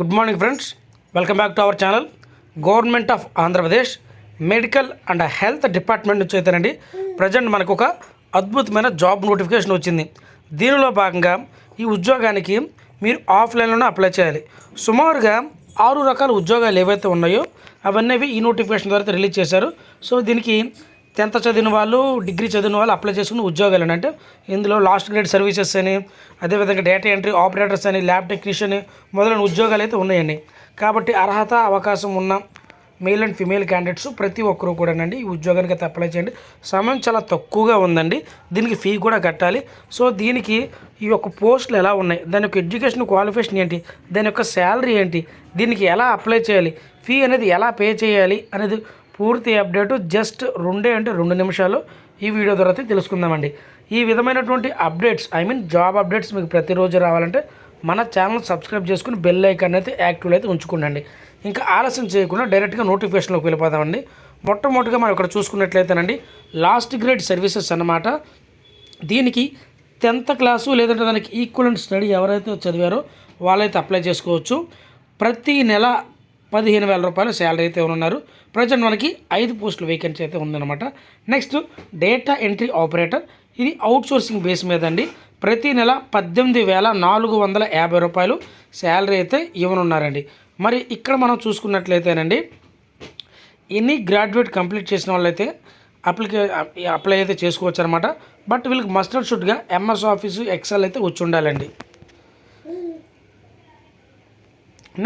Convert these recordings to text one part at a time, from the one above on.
Good morning friends welcome back to our channel government of Andhra Pradesh medical and health department నుంచి అయితేనండి present మనకు ఒక అద్భుతమైన job notification వచ్చింది. దీనిలో భాగంగా ఈ ఉద్యోగానికి మీరు ఆఫ్లైన్లోనే అప్లై చేయాలి. సుమారుగా ఆరు రకాల ఉద్యోగాలు ఏవైతే ఉన్నాయో అవన్నీ ఈ నోటిఫికేషన్ ద్వారా రిలీజ్ చేశారు. సో దీనికి టెన్త్ చదివిన వాళ్ళు డిగ్రీ చదివిన వాళ్ళు అప్లై చేసుకుని ఉద్యోగాలు అంటే ఇందులో లాస్ట్ గ్రేడ్ సర్వీసెస్ అని అదేవిధంగా డేటా ఎంట్రీ ఆపరేటర్స్ అని ల్యాబ్ టెక్నీషియన్ మొదలైన ఉద్యోగాలు అయితే ఉన్నాయండి. కాబట్టి అర్హత అవకాశం ఉన్న మేల్ అండ్ ఫిమేల్ క్యాండిడేట్స్ ప్రతి ఒక్కరూ కూడానండి ఈ ఉద్యోగానికి అయితే అప్లై చేయండి. సమయం చాలా తక్కువగా ఉందండి. దీనికి ఫీ కూడా కట్టాలి. సో దీనికి ఈ యొక్క పోస్టులు ఎలా ఉన్నాయి? దాని యొక్క ఎడ్యుకేషన్ క్వాలిఫికేషన్ ఏంటి? దాని యొక్క శాలరీ ఏంటి? దీనికి ఎలా అప్లై చేయాలి? ఫీ అనేది ఎలా పే చేయాలి? అనేది పూర్తి అప్డేటు జస్ట్ రెండే అంటే రెండు నిమిషాలు ఈ వీడియో ద్వారా తెలుసుకుందామండి. ఈ విధమైనటువంటి updates I mean job updates మీకు ప్రతిరోజు రావాలంటే మన ఛానల్ సబ్స్క్రైబ్ చేసుకుని బెల్ ఐకాన్ అయితే యాక్టివ్ అయితే ఉంచుకోండి ఇంకా ఆలస్యం చేయకుండా డైరెక్ట్గా నోటిఫికేషన్లోకి వెళ్ళిపోదామండి. మొట్టమొదటిగా మనం ఇక్కడ చూసుకున్నట్లయితేనండి లాస్ట్ గ్రేడ్ సర్వీసెస్ అన్నమాట. దీనికి టెన్త్ క్లాసు లేదంటే దానికి ఈక్వలెంట్ స్టడీ ఎవరైతే చదివారో వాళ్ళైతే అప్లై చేసుకోవచ్చు. ప్రతి నెల పదిహేను వేల రూపాయలు శాలరీ అయితే ఉన్నారు. ప్రజెంట్ మనకి ఐదు పోస్టులు వేకెన్సీ అయితే ఉందన్నమాట. నెక్స్ట్ డేటా ఎంట్రీ ఆపరేటర్ ఇది అవుట్ సోర్సింగ్ బేస్ మీద అండి. ప్రతి నెల పద్దెనిమిది వేల నాలుగు వందల యాభై రూపాయలు శాలరీ అయితే ఇవ్వనున్నారండి. మరి ఇక్కడ మనం చూసుకున్నట్లయితేనండి ఎనీ గ్రాడ్యుయేట్ కంప్లీట్ చేసిన వాళ్ళైతే అప్లికే అప్లై అయితే చేసుకోవచ్చు అనమాట బట్ వీళ్ళకి మస్టర్డ్ షుడ్గా ఎంఎస్ ఆఫీసు ఎక్సెల్ అయితే వచ్చి ఉండాలండి.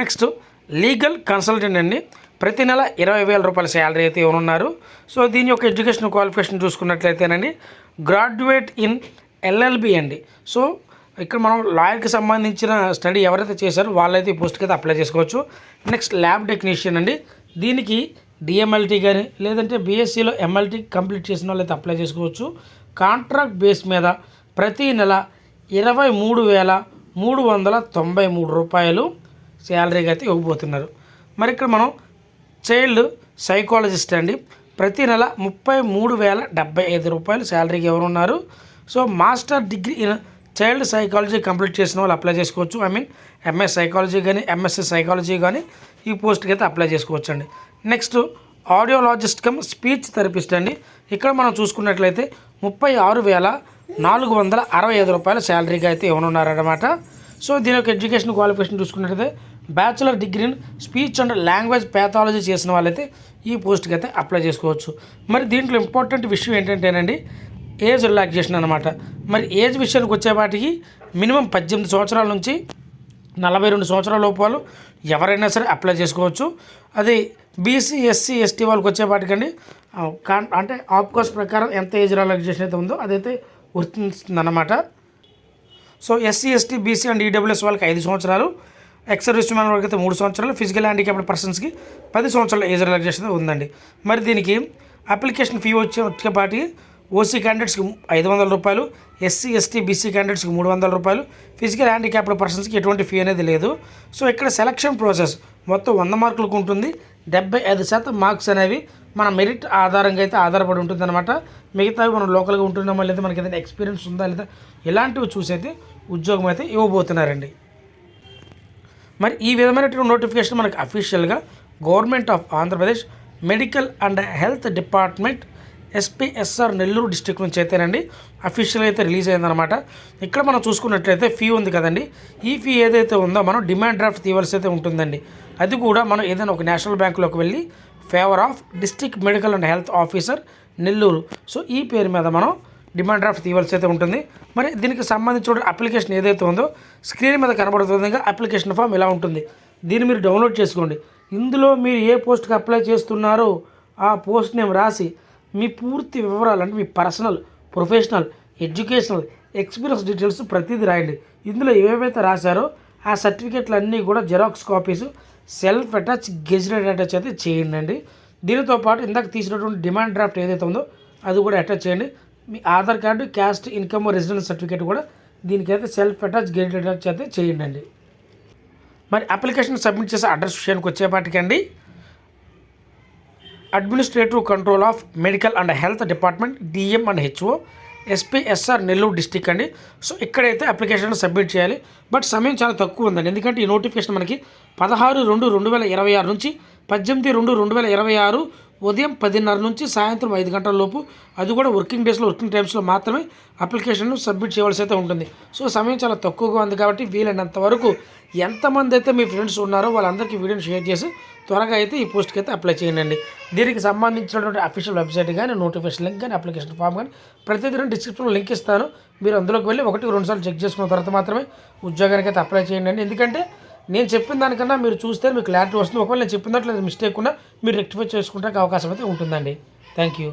నెక్స్ట్ లీగల్ కన్సల్టెంట్ అండి. ప్రతి నెల ఇరవై వేల రూపాయల శాలరీ అయితే ఇవ్వనున్నారు. సో దీని యొక్క ఎడ్యుకేషన్ క్వాలిఫికేషన్ చూసుకున్నట్లయితేనండి గ్రాడ్యుయేట్ ఇన్ ఎల్ఎల్బి అండి. సో ఇక్కడ మనం లాయర్కి సంబంధించిన స్టడీ ఎవరైతే చేశారో వాళ్ళైతే ఈ పోస్ట్కి అయితే అప్లై చేసుకోవచ్చు. నెక్స్ట్ ల్యాబ్ టెక్నీషియన్ అండి. దీనికి డిఎంఎల్టీ కానీ లేదంటే బీఎస్సీలో ఎంఎల్టీ కంప్లీట్ చేసిన వాళ్ళైతే అప్లై చేసుకోవచ్చు. కాంట్రాక్ట్ బేస్ మీద ప్రతి నెల ఇరవై మూడు వేల మూడు వందల తొంభై మూడు రూపాయలు శాలరీగా అయితే ఇవ్వబోతున్నారు. మరి ఇక్కడ మనం చైల్డ్ సైకాలజిస్ట్ అండి. ప్రతి నెల ముప్పై మూడు వేల డెబ్బై ఐదు రూపాయలు శాలరీకి ఎవరున్నారు? So master degree in child psychology complete చేసిన వాళ్ళు అప్లై చేసుకోవచ్చు. ఐ మీన్ ఎంఎస్ సైకాలజీ కానీ ఎంఎస్సి సైకాలజీ కానీ ఈ పోస్ట్కి అయితే అప్లై చేసుకోవచ్చు అండి next audiologist cum speech therapist అండి. ఇక్కడ మనం చూసుకున్నట్లయితే ముప్పై ఆరు వేల నాలుగు వందల అరవై ఐదు రూపాయల శాలరీగా అయితే ఇవ్వనున్నారన్నమాట. సో దీని యొక్క ఎడ్యుకేషన్ క్వాలిఫికేషన్ చూసుకున్నట్లయితే బ్యాచిలర్ డిగ్రీని స్పీచ్ అండ్ లాంగ్వేజ్ ప్యాథాలజీ చేసిన వాళ్ళైతే ఈ పోస్ట్కి అయితే అప్లై చేసుకోవచ్చు. మరి దీంట్లో ఇంపార్టెంట్ విషయం ఏంటంటేనండి ఏజ్ రిలాక్సేషన్ అనమాట మరి ఏజ్ విషయానికి వచ్చేపాటికి మినిమం పద్దెనిమిది సంవత్సరాల నుంచి నలభై రెండు సంవత్సరాల లోపాలు ఎవరైనా సరే అప్లై చేసుకోవచ్చు. అది బీసీ ఎస్సీ ఎస్టీ వాళ్ళకి వచ్చేపాటికండి కా అంటే ఆఫ్కోర్స్ ప్రకారం ఎంత ఏజ్ రిలాక్సేషన్ అయితే ఉందో అదైతే వర్తిస్తుందన్నమాట so SC ST BC and EWS వాళ్ళకి ఐదు సంవత్సరాలు ఎక్స్ సర్వీస్ మ్యాన్ అయితే మూడు సంవత్సరాలు. ఫిజికల్ హ్యాండిక్యాప్డ్ పర్సన్స్కి పది సంవత్సరాల ఏజ్ రిలాక్సేషన్ ఉందండి. మరి దీనికి అప్లికేషన్ ఫీ వచ్చే వచ్చేపాటి ఓసీ క్యాండిడేట్స్కి ఐదు వందల రూపాయలు ఎస్సీ ఎస్టీ బీసీ క్యాండిడేట్స్కి మూడు వందల రూపాయలు ఫిజికల్ హ్యాండిక్యాప్డ్ పర్సన్స్కి ఎటువంటి ఫీ అనేది లేదు. సో ఇక్కడ సెలక్షన్ ప్రాసెస్ మొత్తం వంద మార్కులకు ఉంటుంది. డెబ్బై ఐదు శాతం మార్క్స్ అనేవి మన మెరిట్ ఆధారంగా అయితే ఆధారపడి ఉంటుందన్నమాట. మిగతావి మనం లోకల్గా ఉంటున్నామా లేదా మనకి ఏదైనా ఎక్స్పీరియన్స్ ఉందా లేదా ఇలాంటివి చూసి అయితే ఉద్యోగం అయితే ఇవ్వబోతున్నారండి. మరి ఈ విధమైనటువంటి నోటిఫికేషన్ మనకు అఫీషియల్గా government of Andhra Pradesh medical and health department SPSR Nellore district నుంచి అయితేనండి అఫీషియల్గా అయితే రిలీజ్ అయిందనమాట ఇక్కడ మనం చూసుకున్నట్లయితే ఫీ ఉంది కదండి. ఈ ఫీ ఏదైతే ఉందో మనం డిమాండ్ డ్రాఫ్ట్ తీయవలసి అయితే ఉంటుందండి. అది కూడా మనం ఏదైనా ఒక నేషనల్ బ్యాంకులోకి వెళ్ళి favour of district medical and health officer Nellore. So ఈ పేరు మీద మనం డిమాండ్ డ్రాఫ్ట్ ఇవ్వాల్సి అయితే ఉంటుంది. మరి దీనికి సంబంధించిన అప్లికేషన్ ఏదైతే ఉందో స్క్రీన్ మీద కనబడుతుంది అప్లికేషన్ ఫామ్ ఇలా ఉంటుంది. దీన్ని మీరు డౌన్లోడ్ చేసుకోండి. ఇందులో మీరు ఏ పోస్ట్కి అప్లై చేస్తున్నారో ఆ పోస్ట్ నేమ్ రాసి మీ పూర్తి వివరాలు అంటే మీ personal professional educational experience details ప్రతిదీ రాయండి. ఇందులో ఏవేవైతే రాశారో ఆ సర్టిఫికేట్లు అన్నీ కూడా xerox copies self attach gazetted attach అయితే చేయండి. అండి దీనితో పాటు ఇందాక తీసినటువంటి డిమాండ్ డ్రాఫ్ట్ ఏదైతే ఉందో అది కూడా అటాచ్ చేయండి. మీ Aadhaar card caste income residence certificate కూడా దీనికైతే సెల్ఫ్ అటాచ్ గేట్ అటాచ్ అయితే చేయండి అండి మరి అప్లికేషన్ సబ్మిట్ చేసే అడ్రస్ విషయానికి వచ్చేపాటికండి administrative control of medical and health department DM and HO SPSR Nellore district అండి. సో ఇక్కడైతే అప్లికేషన్ సబ్మిట్ చేయాలి. బట్ సమయం చాలా తక్కువ ఉందండి. ఎందుకంటే ఈ నోటిఫికేషన్ మనకి పదహారు రెండు రెండు వేల ఇరవై ఆరు నుంచి పద్దెనిమిది రెండు రెండు వేల ఇరవై ఆరు ఉదయం పదిన్నర నుంచి సాయంత్రం ఐదు గంటల లోపు. అది కూడా వర్కింగ్ డేస్లో వర్కింగ్ టైమ్స్లో మాత్రమే అప్లికేషన్ను సబ్మిట్ చేయవలసి అయితే ఉంటుంది. సో సమయం చాలా తక్కువగా ఉంది కాబట్టి వీలైనంత వరకు ఎంతమంది అయితే మీ ఫ్రెండ్స్ ఉన్నారో వాళ్ళందరికీ వీడియోని షేర్ చేసి త్వరగా అయితే ఈ పోస్ట్కి అయితే అప్లై చేయండి. దీనికి సంబంధించినటువంటి అఫీషియల్ వెబ్సైట్ కానీ నోటిఫికేషన్ లింక్ కానీ అప్లికేషన్ ఫామ్ కానీ ప్రతిదీ డిస్క్రిప్షన్లో లింక్ ఇస్తాను. మీరు అందులోకి వెళ్ళి ఒకటి రెండుసార్లు చెక్ చేసుకున్న తర్వాత మాత్రమే ఉద్యోగానికి అయితే అప్లై చేయండి. ఎందుకంటే నేను చెప్పిన దానికన్నా మీరు చూస్తే మీకు క్లారిటీ వస్తుంది. ఒకవేళ నేను చెప్పినట్లు మిస్టేక్ ఉన్నా మీరు రెక్టిఫై చేసుకుంటానికి అవకాశం అయితే ఉంటుందండి. Thank you